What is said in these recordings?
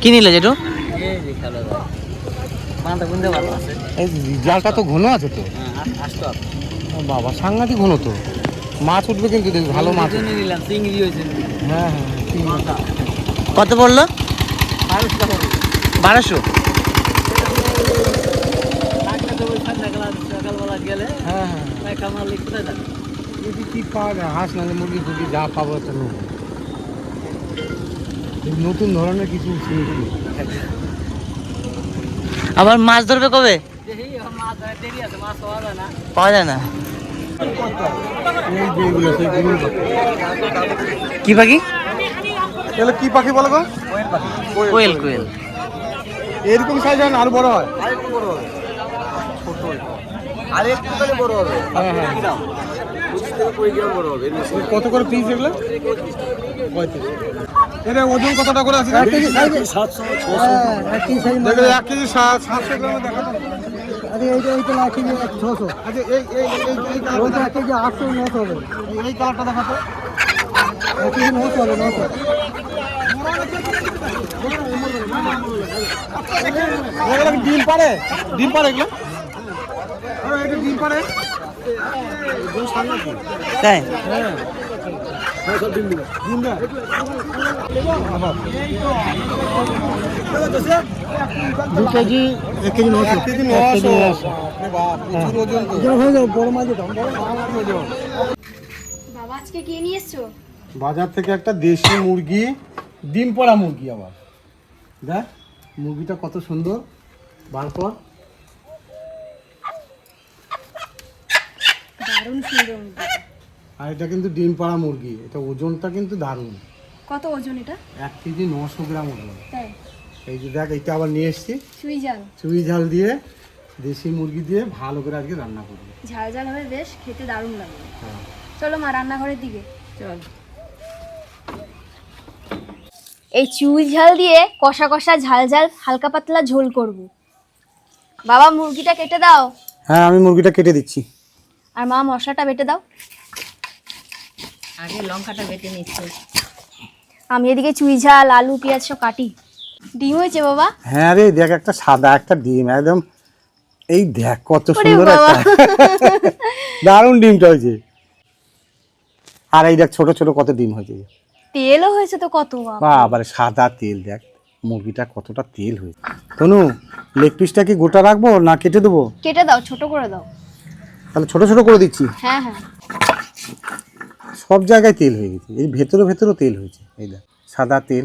কি নিলে যেটু জালটা তো ঘন আছে তো। হ্যাঁ বাবা সাংঘাতিক ঘন তো। মাছ উঠবে কিন্তু দেখ ভালো মাছ। নিলাম চিংড়ি হয়েছে হ্যাঁ হ্যাঁ। কত পড়ল? বারোশো গেলে হ্যাঁ হ্যাঁ। কি পাওয়া যায় হাঁস নাহলে মুরগি ফুরগি যা পাবো তো নেব। নতুন ধরনের কিছু শুনেছি আবার মাছ ধরবে কবে? পাওয়া যায় না। কি পাখি? এগুলো কি পাখি বলো গো? কোয়েল কোয়েল। এরকম সাইজ হয় না আরও বড় হয়। আরেকটু তাহলে বড় হবে। হ্যাঁ হ্যাঁ। কত করে পিস এগুলো? এটা ওজন কতটা করে আছে? সাতশো দেখলে এক কেজি সা- সাতশো গ্রামে দেখা তো আরে এইটা কেজি ছশো। আচ্ছা এই এই এক কেজি আটশো নশো হবে। এই- এই কালারটা দেখা এক কেজি নশো হবে নশো। ডিম পারে ডিম পারে এগুলো? আরে ডিম পারে তাই? দু কেজি এক কেজি নশো। এক কেজি নশো। এটা হয়ে। যাবে বড় মাছ বাবা আজকে কি নিয়ে এসছো? বাজার থেকে একটা দেশি মুরগি ডিম পড়া মুরগি আবার। দেখ মুরগিটা কত সুন্দর বার দারুণ সুন্দর মুরগি। আর এটা কিন্তু ডিম পাড়া মুরগি এটা ওজনটা কিন্তু দারুণ। কত ওজন এটা? এক কেজি নশো গ্রাম ওজন। তাই? এই যে দেখ এটা আবার নিয়ে এসছি। সুই জাল চুই ঝাল দিয়ে দেশি মুরগি দিয়ে ভালো করে আজকে রান্না করব। ঝাল ঝাল হবে বেশ খেতে দারুণ লাগবে। হ্যাঁ। চলো মা রান্নাঘরের দিকে। চল। এই চুই ঝাল দিয়ে কষা কষা ঝাল ঝাল হালকা পাতলা ঝোল করব। বাবা মুরগিটা কেটে দাও। হ্যাঁ আমি মুরগিটা কেটে দিচ্ছি। আর মা মশলাটা বেটে দাও। আগে লঙ্কাটা বেটে নিচ্ছে। আমি এদিকে চুই ঝাল আলু পেঁয়াজ সব কাটি। ডিম হয়েছে বাবা? হ্যাঁ রে দেখ একটা সাদা একটা ডিম একদম এই দেখ কত সুন্দর একটা। দারুণ ডিমটা হয়েছে আর এই দেখ ছোট ছোট কত ডিম হয়েছে। তেলও হয়েছে তো কত বাবা। আবার সাদা তেল দেখ মুরগিটা কতটা তেল হয়েছে। তনু লেগ পিসটা কি গোটা রাখব না কেটে দেবো? কেটে দাও ছোট করে দাও। তাহলে ছোট ছোট করে দিচ্ছি। হ্যাঁ হ্যাঁ। সব জায়গায় তেল হয়ে গেছে। এই ভেতরে ভেতরেও তেল হয়েছে। এই দেখ সাদা তেল।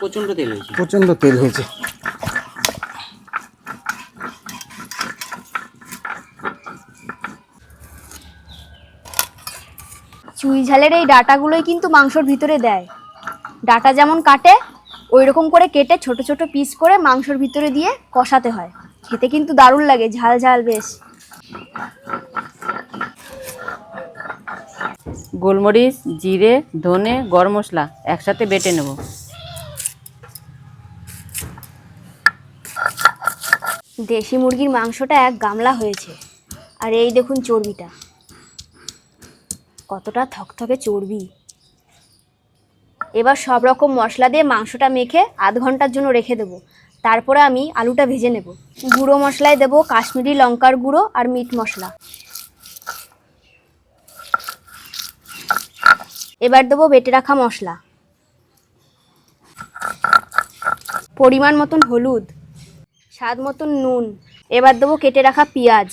প্রচণ্ড তেল হয়েছে। প্রচণ্ড তেল হয়েছে। চুই ঝালের এই ডাটাগুলোই কিন্তু মাংসর ভিতরে দেয়। ডাটা যেমন কাটে ওই রকম করে কেটে ছোট ছোট পিস করে মাংসর ভিতরে দিয়ে কষাতে হয়। খেতে কিন্তু দারুণ লাগে ঝাল ঝাল বেশ। গোলমরিচ, জিরে, ধনে, গরম মশলা একসাথে বেটে নেব। দেশি মুরগির মাংসটা এক গামলা হয়েছে। আর এই দেখুন চর্বিটা। কতটা থকথকে চর্বি। এবার সব রকম মশলা দিয়ে মাংসটা মেখে আধ ঘণ্টার জন্য রেখে দেবো। তারপরে আমি আলুটা ভেজে নেব। গুঁড়ো মশলায় দেবো কাশ্মীরি লঙ্কার গুঁড়ো আর মিট মশলা। এবার দেবো বেটে রাখা মশলা। পরিমাণ মতন হলুদ। স্বাদ মতন নুন। এবার দেবো কেটে রাখা পেঁয়াজ।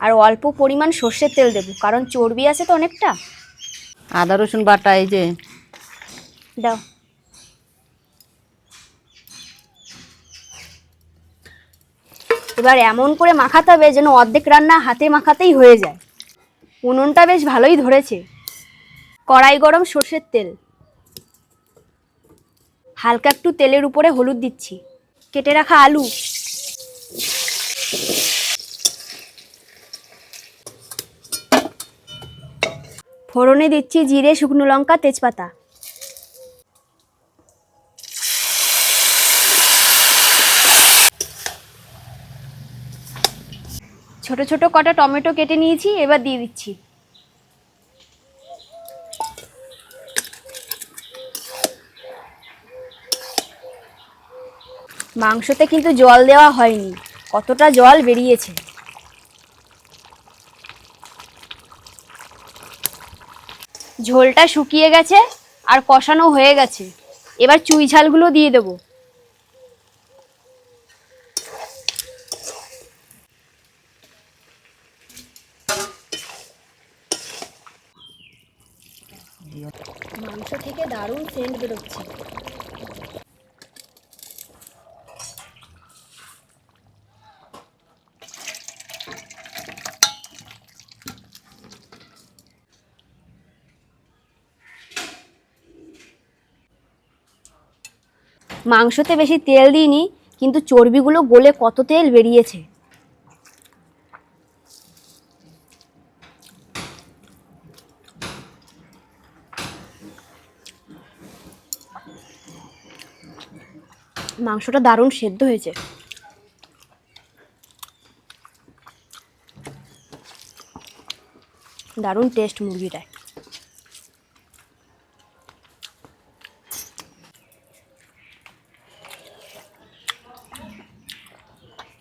আর অল্প পরিমাণ সর্ষের তেল দেবো কারণ চর্বি আছে তো অনেকটা। আদা রসুন বাটা এই যে। দাও। এবার এমন করে মাখাতে হবে যেন অর্ধেক রান্না হাতে মাখাতেই হয়ে যায়। উনুনটা বেশ ভালোই ধরেছে। কড়াই গরম সর্ষের তেল। হালকা একটু তেলের উপরে হলুদ দিচ্ছি। কেটে রাখা আলু। ফোড়নে দিচ্ছি জিরে, শুকনো লঙ্কা, তেজপাতা। ছোট ছোট কটা টমেটো কেটে নিয়েছি, এবার দিয়ে দিচ্ছি। মাংসতে কিন্তু জল দেওয়া হয়নি, কতটা জল বেরিয়েছে। ঝোলটা শুকিয়ে গেছে আর কষানো হয়ে গেছে, এবার চুই ঝালগুলো দিয়ে দেবো। দারুণ সেন্ট বেরোচ্ছে। মাংসতে বেশি তেল দিইনি কিন্তু চর্বিগুলো গলে কত তেল বেরিয়েছে। মাংসটা দারুণ সেদ্ধ হয়েছে। দারুণ টেস্ট মুরগিটায়।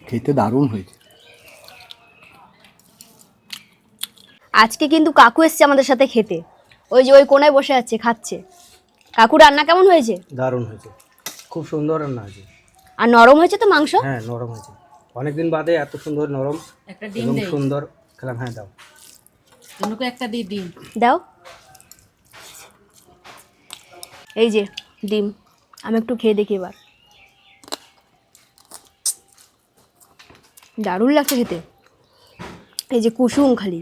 খেতে দারুণ হয়েছে। আজকে কিন্তু কাকু এসছে আমাদের সাথে খেতে। ওই যে ওই কোনায় বসে আছে খাচ্ছে। কাকু রান্না কেমন হয়েছে? দারুণ হয়েছে। খুব সুন্দর রান্না হয়েছে আর নরম হয়েছে তো মাংস? হ্যাঁ নরম হয়েছে। অনেকদিন বাদে এত সুন্দর নরম একটা ডিম এবং সুন্দর। খেলাম হ্যাঁ দাও। তনুকে একটা দিই। ডিম দাও। এই যে ডিম। আমি একটু খেয়ে দেখি এবার। দারুণ লাগছে খেতে। এই যে কুসুম খালি।